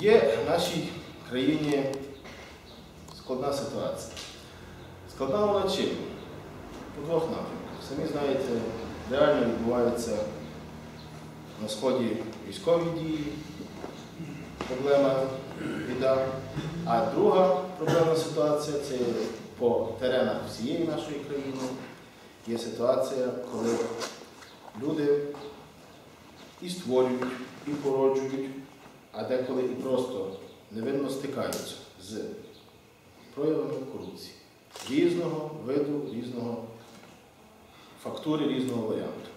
Є в нашій країні складна ситуація. Складна вона чим? По двох напрямках. Самі знаєте, реально відбуваються на сході військові дії, проблема біда. А друга проблемна ситуація це по теренах всієї нашої країни. Є ситуація, коли люди і створюють, і породжують, а деколи і просто невинно стикаються з проявами корупції різного виду, різного фактури, різного варіанту.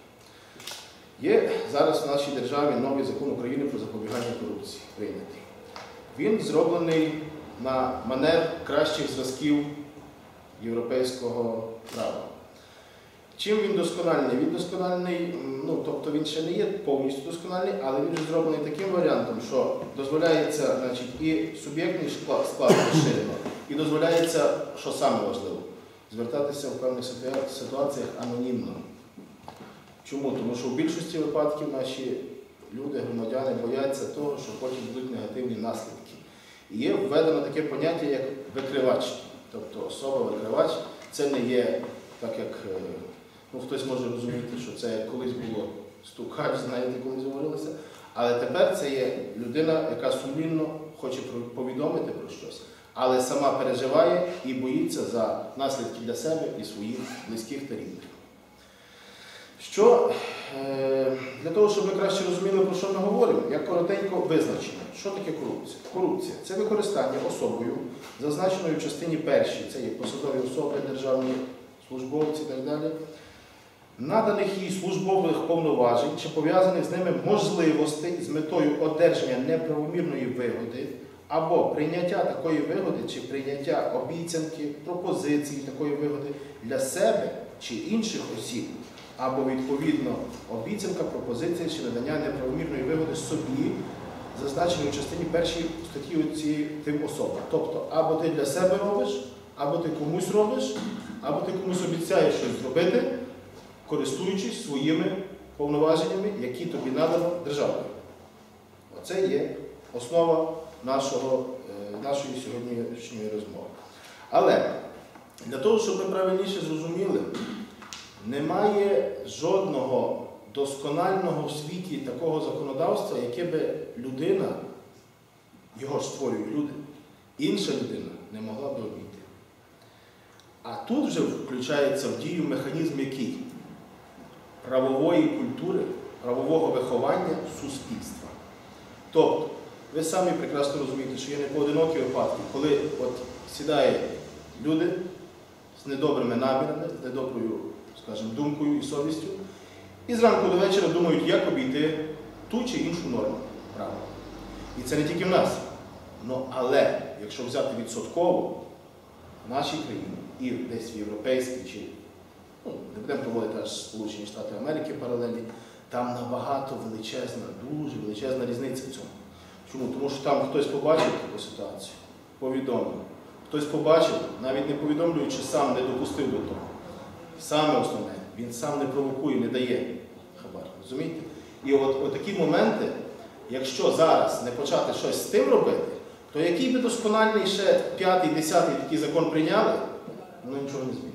Є зараз в нашій державі новий закон України про запобігання корупції прийнятий. Він зроблений на манер кращих зразків європейського права. Чим він доскональний? Він доскональний, ну тобто він ще не є повністю доскональний, але він зроблений таким варіантом, що дозволяється значить, і суб'єктний склад, склад розширено, і дозволяється, що саме важливо, звертатися в певних ситуаціях анонімно. Чому? Тому що в більшості випадків наші люди, громадяни бояться того, що потім будуть негативні наслідки. І є введено таке поняття, як викривач. Тобто особа-викривач це не є так, як е, ну, хтось може розуміти, що це колись було стукач, знаєте, колись говорилося. Але тепер це є людина, яка сумлінно хоче повідомити про щось, але сама переживає і боїться за наслідки для себе і своїх близьких та рідних. Що е, для того, щоб ви краще розуміли, про що ми говоримо, я коротенько визначення. Що таке корупція? Корупція це використання особою, зазначеної в частині першій, це є посадові особи, державні службовці і так далі, наданих їй службових повноважень чи пов'язаних з ними можливостей з метою одержання неправомірної вигоди або прийняття такої вигоди чи прийняття обіцянки, пропозиції такої вигоди для себе чи інших осіб, або відповідно обіцянка, пропозиція чи надання неправомірної вигоди собі, зазначеної в частині першій статті цієї тим особам. Тобто, або ти для себе робиш, або ти комусь робиш, або ти комусь обіцяєш щось зробити, користуючись своїми повноваженнями, які тобі надано державою. Оце є основа нашого, е, нашої сьогоднішньої розмови. Але для того, щоб ми правильніше зрозуміли, немає жодного досконального в світі такого законодавства, яке би людина, його ж створюють люди, інша людина не могла би обійти. А тут вже включається в дію механізм який? Правової культури, правового виховання суспільства. Тобто, ви самі прекрасно розумієте, що є непоодинокі випадки, коли от сідає люди з недобрими намірами, з недоброю, скажімо, думкою і совістю, і зранку до вечора думають, як обійти ту чи іншу норму права. І це не тільки в нас. Ну, але якщо взяти відсотково в нашій країні і десь в європейській, чи ну, не будемо проводити аж Сполучені Штати Америки паралелі, там набагато величезна, дуже величезна різниця в цьому. Чому? Тому що там хтось побачив таку ситуацію, повідомив. Хтось побачив, навіть не повідомлюючи, сам не допустив до того. Саме основне, він сам не провокує, не дає хабар. Розумієте? І от, от такі моменти, якщо зараз не почати щось з тим робити, то який би доскональний ще п'ятий, десятий такий закон прийняли, воно нічого не змінить.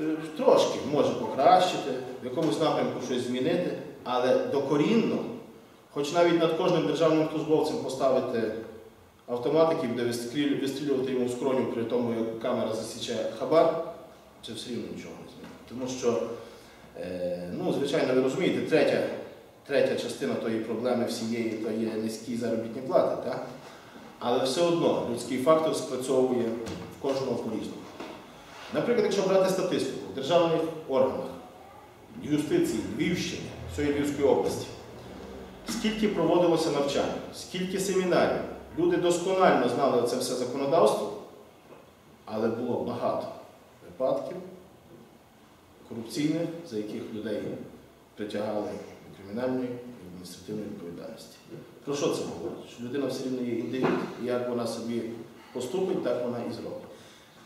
Е, Трошки може покращити, в якомусь напрямку щось змінити, але докорінно, хоч навіть над кожним державним службовцем поставити автоматики, буде вистрілювати йому в скроню при тому, як камера засіче хабар, це все рівно нічого не змінить. Тому що, е, ну, звичайно, ви розумієте, третя, третя частина тої проблеми всієї то є низькі заробітні плати, так? але все одно людський фактор спрацьовує в кожного по-різному. Наприклад, якщо брати статистику в державних органах, юстиції, Львівщини, всієї Львівської області, скільки проводилося навчань, скільки семінарів, люди досконально знали це все законодавство, але було багато випадків корупційних, за яких людей притягали до кримінальної і адміністративної відповідальності. Про що це говорить? Що людина все рівно є індивід, і як вона собі поступить, так вона і зробить.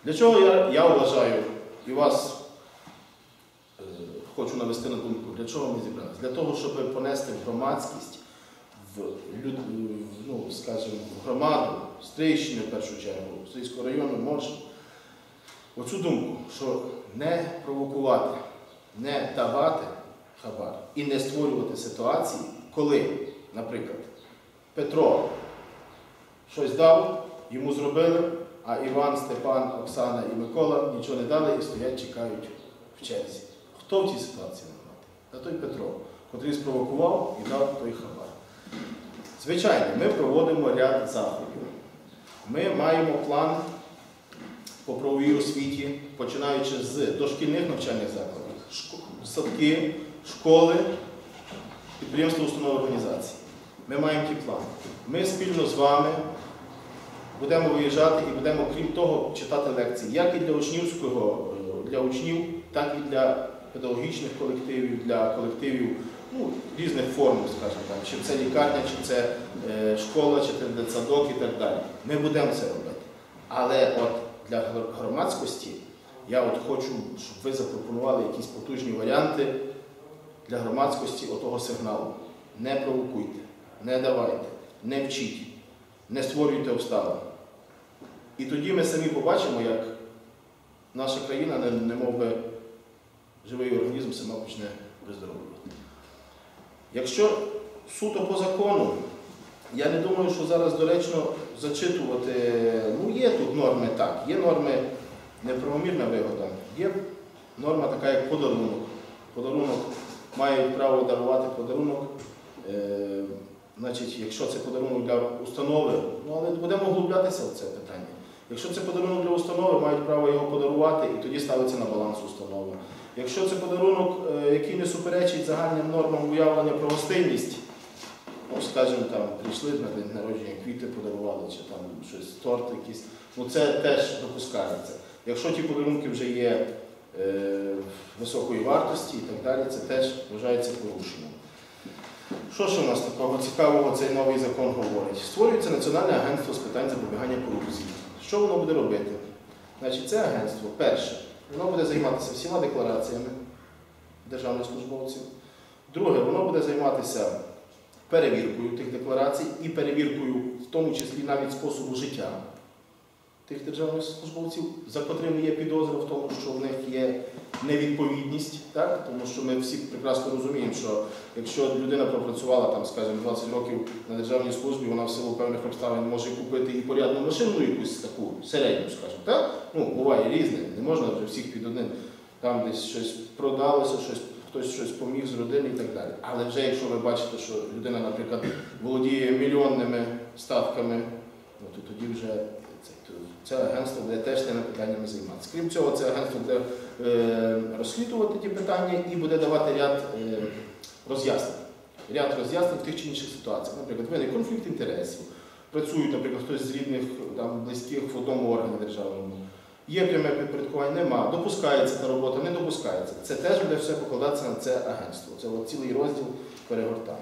Для чого я, я вважаю і вас е, хочу навести на думку, для чого ми зібралися? Для того, щоб понести громадськість в, люд- в, ну, скажімо, в громаду, Стрийщини в першу чергу, Стрийського району може оцю думку, що не провокувати, не давати хабар і не створювати ситуації, коли, наприклад, Петро щось дав, йому зробили, а Іван, Степан, Оксана і Микола нічого не дали і стоять, чекають в черзі. Хто в цій ситуації винуватий? Та той Петро, котрий спровокував і дав той хабар. Звичайно, ми проводимо ряд заходів. Ми маємо план по правовій освіті, починаючи з дошкільних навчальних закладів, садки, школи, підприємства, установи організації. Ми маємо ті плани. Ми спільно з вами будемо виїжджати і будемо, крім того, читати лекції, як і для учнівського, е, для учнів, так і для педагогічних колективів, для колективів ну, різних форм, скажімо так, чи це лікарня, чи це е, школа, чи це дитсадок і так далі. Ми будемо це робити. Але от для громадськості я от хочу, щоб ви запропонували якісь потужні варіанти для громадськості отого сигналу. Не провокуйте, не давайте, не вчіть, не створюйте обставин. І тоді ми самі побачимо, як наша країна, не, немов би живий організм, сама почне виздоровлювати. Якщо суто по закону, я не думаю, що зараз доречно зачитувати, ну є тут норми так, є норми неправомірна вигода, є норма така, як подарунок. Подарунок мають право дарувати подарунок. Е, значить, якщо це подарунок для установи, ну але будемо углублятися в це питання. Якщо це подарунок для установи, мають право його подарувати і тоді ставиться на баланс установи. Якщо це подарунок, е, який не суперечить загальним нормам уявлення про гостинність, ну, скажімо, там прийшли на день народження, квіти подарували, чи там щось, торт якийсь, ну це теж допускається. Якщо ті подарунки вже є е, високої вартості і так далі, це теж вважається порушенням. Що ж у нас такого цікавого цей новий закон говорить? Створюється Національне агентство з питань запобігання корупції. Що воно буде робити? Значить, це агентство, перше, воно буде займатися всіма деклараціями державних службовців. Друге, воно буде займатися перевіркою тих декларацій і перевіркою, в тому числі навіть способу життя тих державних службовців, за котрими є підозра в тому, що в них є невідповідність, так? тому що ми всі прекрасно розуміємо, що якщо людина пропрацювала там, скажімо, 20 років на державній службі, вона в силу певних обставин може купити і порядну машину, якусь таку середню, скажімо, так? Ну, буває різне, не можна вже всіх під одним. Там десь щось продалося, щось, хтось щось поміг з родини і так далі. Але вже якщо ви бачите, що людина, наприклад, володіє мільйонними статками, ну, то тоді вже це, агентство буде теж тими питаннями займатися. Крім цього, це агентство буде е, розслідувати ті питання і буде давати ряд е, роз'яснень. Ряд роз'яснень в тих чи інших ситуаціях. Наприклад, виник конфлікт інтересів, працюють, наприклад, хтось з рідних близьких в одному органі державному. Є пряме підпорядкування, нема. Допускається та робота, не допускається. Це теж буде все покладатися на це агентство. Це цілий розділ перегортання.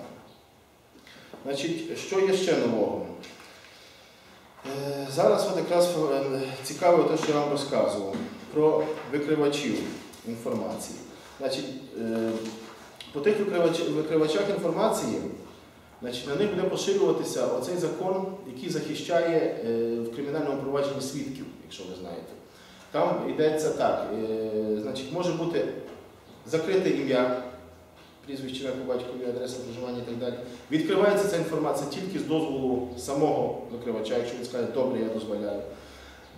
Значить, що є ще нового? Зараз от якраз е, цікаво те, що я вам розказував про викривачів інформації. Значить, е, по тих викривачах інформації значить, на них буде поширюватися оцей закон, який захищає е, в кримінальному провадженні свідків, якщо ви знаєте. Там йдеться так, значить, може бути закрите ім'я, прізвище по батькові, адреса проживання і так далі. Відкривається ця інформація тільки з дозволу самого викривача, якщо він скаже, добре, я дозволяю.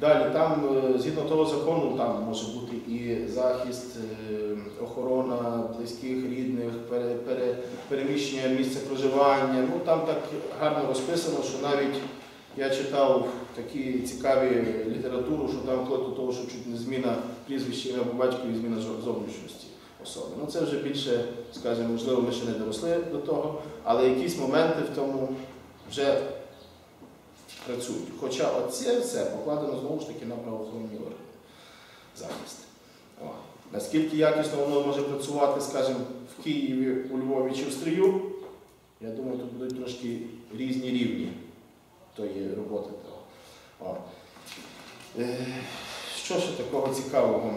Далі, там, е, згідно того закону, там може бути і захист, е, охорона близьких, рідних, пере, пере, переміщення місця проживання. Ну там так гарно розписано, що навіть я читав такі цікаві літературу, що там вплоть до того, що чуть не зміна прізвища по батькові, зміна зовнішності особи. Ну це вже більше, скажімо, можливо, ми ще не доросли до того, але якісь моменти в тому вже працюють. Хоча оце все покладено знову ж таки на правоохоронні органи захист. Наскільки якісно воно може працювати, скажімо, в Києві, у Львові чи в Стрию, я думаю, тут будуть трошки різні рівні тої роботи. О. Е, Що ще такого цікавого?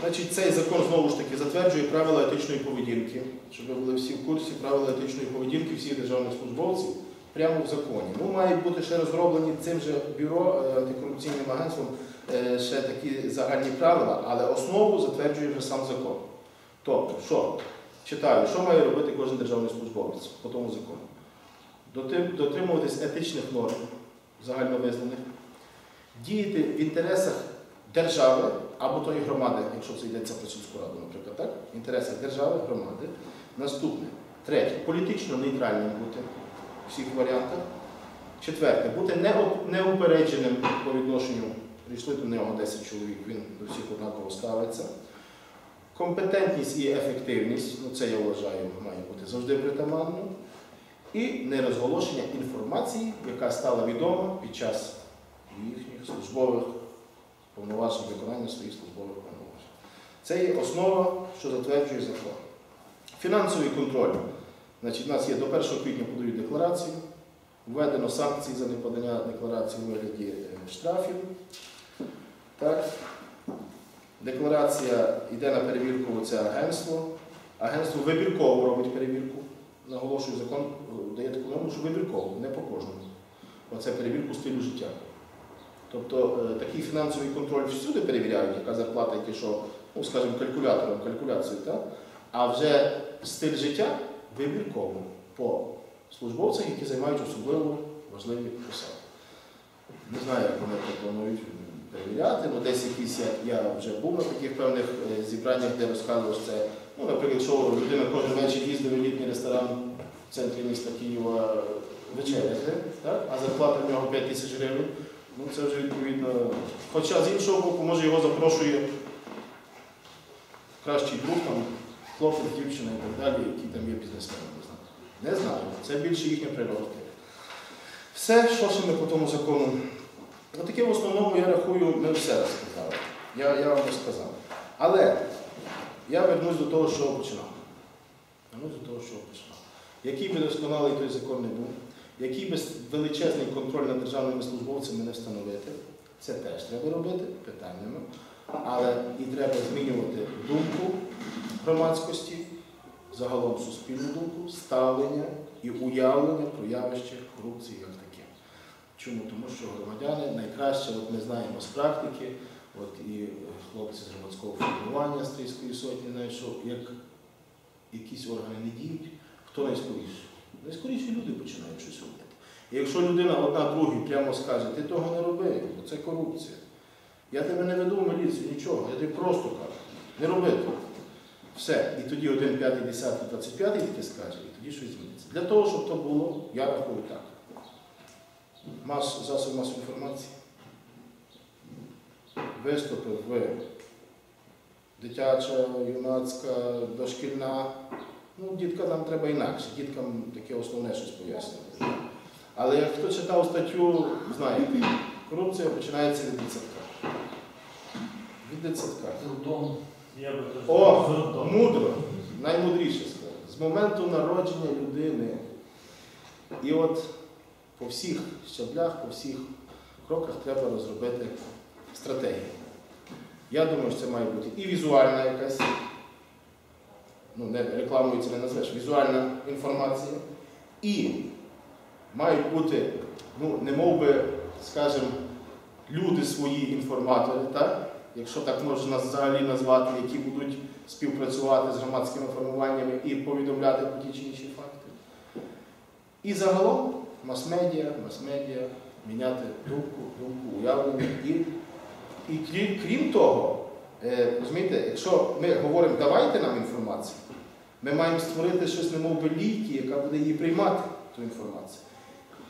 Значить, цей закон знову ж таки затверджує правила етичної поведінки, щоб ви були всі в курсі правила етичної поведінки всіх державних службовців прямо в законі. Ну, мають бути ще розроблені цим же бюро е, антикорупційним агентством е, ще такі загальні правила, але основу затверджує вже сам закон. Тобто, що? Читаю, що має робити кожен державний службовець по тому закону? Дотримуватись етичних норм загальновизнаних, діяти в інтересах держави або тої громади, якщо це йдеться про сільську раду, наприклад, так? В держави, громади. Наступне. Третє. Політично нейтральним бути у всіх варіантах. Четверте. Бути неупередженим по відношенню. Прийшли до нього 10 чоловік, він до всіх однаково ставиться. Компетентність і ефективність, ну це я вважаю, має бути завжди притаманно. І нерозголошення інформації, яка стала відома під час їхніх службових повноважень, виконання своїх службових повноважень. Це є основа, що затверджує закон. Фінансовий контроль. Значить, у нас є до 1 квітня подають декларацію, введено санкції за неподання декларації у вигляді е, штрафів. Так. Декларація йде на перевірку це агентство. Агентство вибірково робить перевірку. Наголошую, закон е, дає таку норму, що вибірково, не по кожному. Оце перевірку стилю життя. Тобто е, такий фінансовий контроль всюди перевіряють, яка зарплата, яке що, ну, скажімо, калькулятором, калькуляцію, так? а вже стиль життя вибірково по службовцях, які займають особливо важливі посади. Не знаю, як вони це планують перевіряти, але десь якісь я, я вже був на таких певних е, зібраннях, де розказував це. Ну, наприклад, що людина кожен вечір їздить в елітний ресторан в центрі міста Києва е, вечеряти, а зарплата в нього 5 тисяч гривень. Ну це вже відповідно. Хоча з іншого боку, може його запрошує кращий друг, там, хлопець, дівчина і так далі, які там є бізнесмени. Не знаю. Це більше їхня природа. Все, що ще ми по тому закону. Ну, таке в основному я рахую, ми все розказали. Я, я вам розказав. Але я вернусь до того, що починав. Вернусь до того, що починав. Який би досконалий той закон не був, який би величезний контроль над державними службовцями не встановити, це теж треба робити, питань нема. Але і треба змінювати думку громадськості, загалом суспільну думку, ставлення і уявлення про явище корупції як таке. Чому? Тому що громадяни найкраще, от ми знаємо з практики, от і хлопці з громадського формування з Трійської сотні що як якісь органи не діють, хто найскоріше? Найскоріше люди починають щось робити. І якщо людина одна другій прямо скаже, ти того не роби, бо це корупція. Я тебе не веду в міліцію, нічого, я тобі просто кажу, не роби того. Все. І тоді один, п'ятий, десятий, двадцять п'ятий таке скаже, і тоді щось зміниться. Для того, щоб то було, я рахую так. Мас, засоб масової інформації виступив в дитяча, юнацька, дошкільна. Ну, діткам нам треба інакше, діткам таке основне щось пояснювати. Але як хто читав статтю, знаєте, корупція починається від дитсадка. Від дитсадка. О, мудро, наймудріше сказати. З моменту народження людини. І от по всіх щаблях, по всіх кроках треба розробити стратегію. Я думаю, що це має бути і візуальна якась, ну не рекламою це не назвеш, візуальна інформація, і мають бути, ну, не мов би, скажімо, люди свої інформатори, так? якщо так можна взагалі назвати, які будуть співпрацювати з громадськими формуваннями і повідомляти про ті чи інші факти. І загалом мас-медіа, мас-медіа, міняти думку, думку, уявлення. І, і крім, того, е, розумієте, якщо ми говоримо, давайте нам інформацію, ми маємо створити щось, немов би ліки, яка буде її приймати, ту інформацію.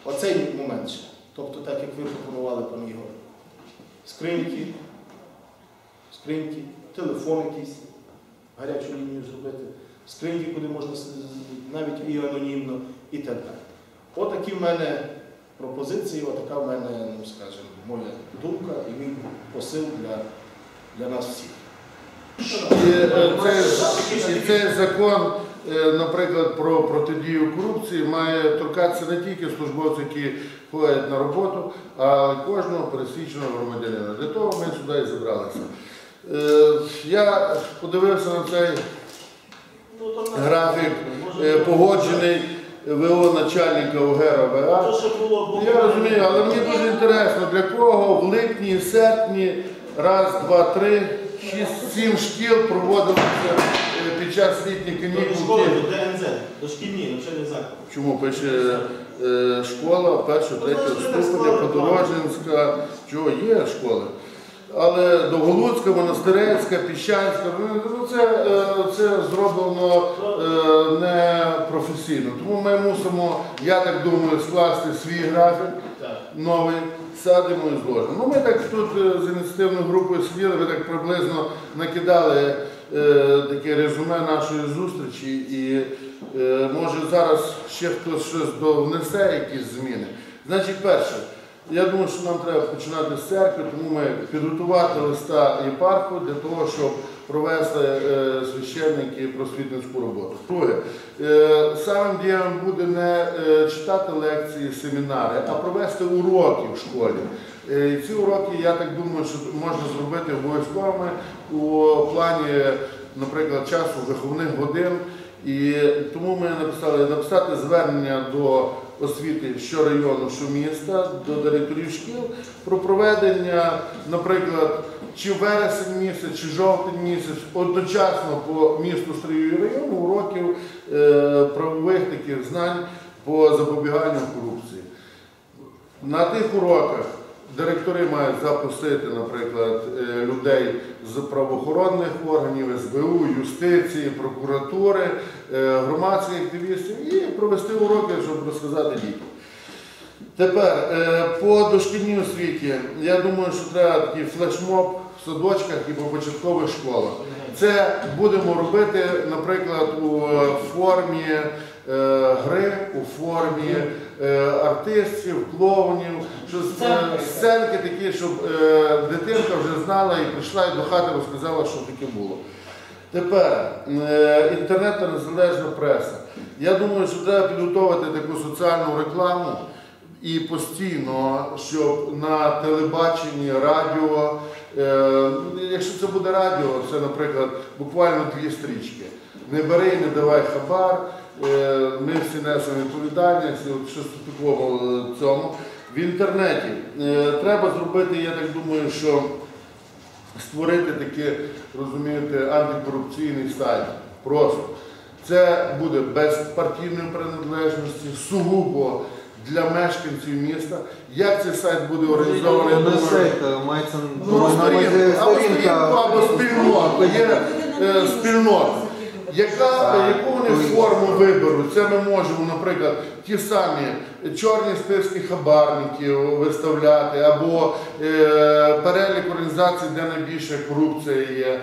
Оцей момент ще. Тобто, так як ви пропонували, пане Ігор, скриньки, скриньки, телефон якийсь, гарячу лінію зробити, скриньки, куди можна навіть і анонімно, і так далі. Отакі в мене пропозиції, отака в мене, ну скажімо, моя думка і мій посил для, для нас всіх. І е, цей, і цей закон, е, наприклад, про протидію корупції має торкатися не тільки службовців, які ходять на роботу, а й кожного пересвідченого громадянина. Для того ми сюди і зібралися. Е, Я подивився на цей графік, е, погоджений ВО начальника УГЕРа ВА. То, що було, було. Я розумію, але мені дуже інтересно, для кого в липні, серпні, раз, два, три, шість, сім шкіл проводилися е, під час літніх До канікул. школи, до ДНЗ, до шкільні навчальний заклад. Чому пише е, школа першого, Ну, третього ступеня, школа Подорожнінська, чого є школи. Але Довголуцька, Монастирецька, Піщанська, ну, ну, це, е, це зроблено е, не професійно. Тому ми мусимо, я так думаю, скласти свій графік Так. новий, садимо і зложимо. Ну, ми так тут е, з ініціативною групою сиділи, ви так приблизно накидали е, таке резюме нашої зустрічі, і е, може зараз ще хтось щось довнесе, якісь зміни. Значить, перше, я думаю, що нам треба починати з церкви, тому ми підготувати листа єпарху для того, щоб провести е, священники просвітницьку роботу. Друге, е, самим дієм буде не е, читати лекції, семінари, а провести уроки в школі. І ці уроки, я так думаю, що можна зробити обов'язковими у плані, наприклад, часу виховних годин. І тому ми написали написати звернення до освіти що району, що міста, до директорів шкіл про проведення, наприклад, чи вересень місяць, чи жовтень місяць, одночасно по місту Стрію і району уроків е, правових таких знань по запобіганню корупції. На тих уроках директори мають запросити, наприклад, е, людей з правоохоронних органів, СБУ, юстиції, прокуратури, е, громадських активістів і провести уроки, щоб розказати дітям. Тепер е, по дошкільній освіті, я думаю, що треба такий флешмоб в садочках і по початкових школах. Це будемо робити, наприклад, у формі гри, у формі е, артистів, клоунів, що е, сценки такі, щоб е, дитинка вже знала і прийшла і до хати розказала, що таке було. Тепер е, інтернет та незалежна преса. Я думаю, що треба підготувати таку соціальну рекламу і постійно, щоб на телебаченні, радіо, е, якщо це буде радіо, це, наприклад, буквально дві стрічки. Не бери, не давай хабар, е, ми всі несемо відповідальність, от в е, цьому. В інтернеті е, треба зробити, я так думаю, що створити такий, розумієте, антикорупційний сайт. Просто. Це буде без партійної приналежності, сугубо для мешканців міста. Як цей сайт буде організований? я Не думаю, сайт, мається Ну, на сторінку, або сторінка. або спільнота. Є е, спільнота. Яка, яку вони форму виберуть? Це ми можемо, наприклад, ті самі чорні списки хабарників виставляти, або е, перелік організацій, де найбільша корупція є,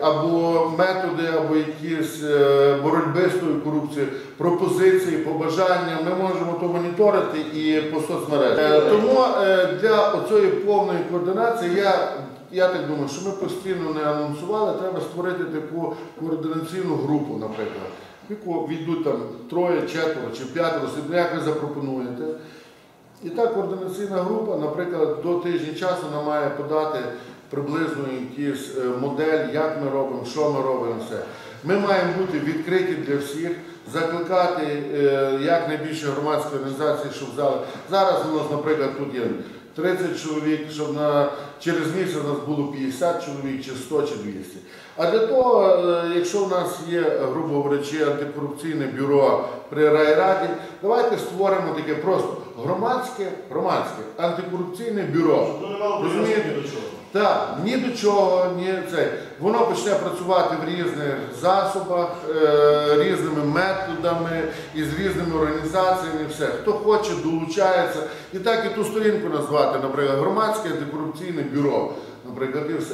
або методи, або якісь е, боротьби з тою корупцією, пропозиції, побажання. Ми можемо то моніторити і по соцмережах. Е, тому е, для оцієї повної координації я я так думаю, що ми постійно не анонсували, треба створити таку координаційну групу, наприклад, війдуть там троє, четверо чи п'ятеро, як ви запропонуєте. І та координаційна група, наприклад, до тижня часу вона має подати приблизно якийсь е, модель, як ми робимо, що ми робимо, все. Ми маємо бути відкриті для всіх, закликати е, як найбільше громадської організації, щоб зали. Зараз у нас, наприклад, тут є 30 чоловік, щоб на через місяць у нас було 50 чоловік, чи 100, чи 200. А для того, е, якщо в нас є, грубо говорячи, антикорупційне бюро при райраді, давайте створимо таке просто громадське, громадське антикорупційне бюро. Розумієте? Так, ні до чого, ні це. Воно почне працювати в різних засобах, е, різними методами і з різними організаціями. Все. Хто хоче, долучається. І так і ту сторінку назвати, наприклад, громадське антикорупційне бюро, наприклад, і все.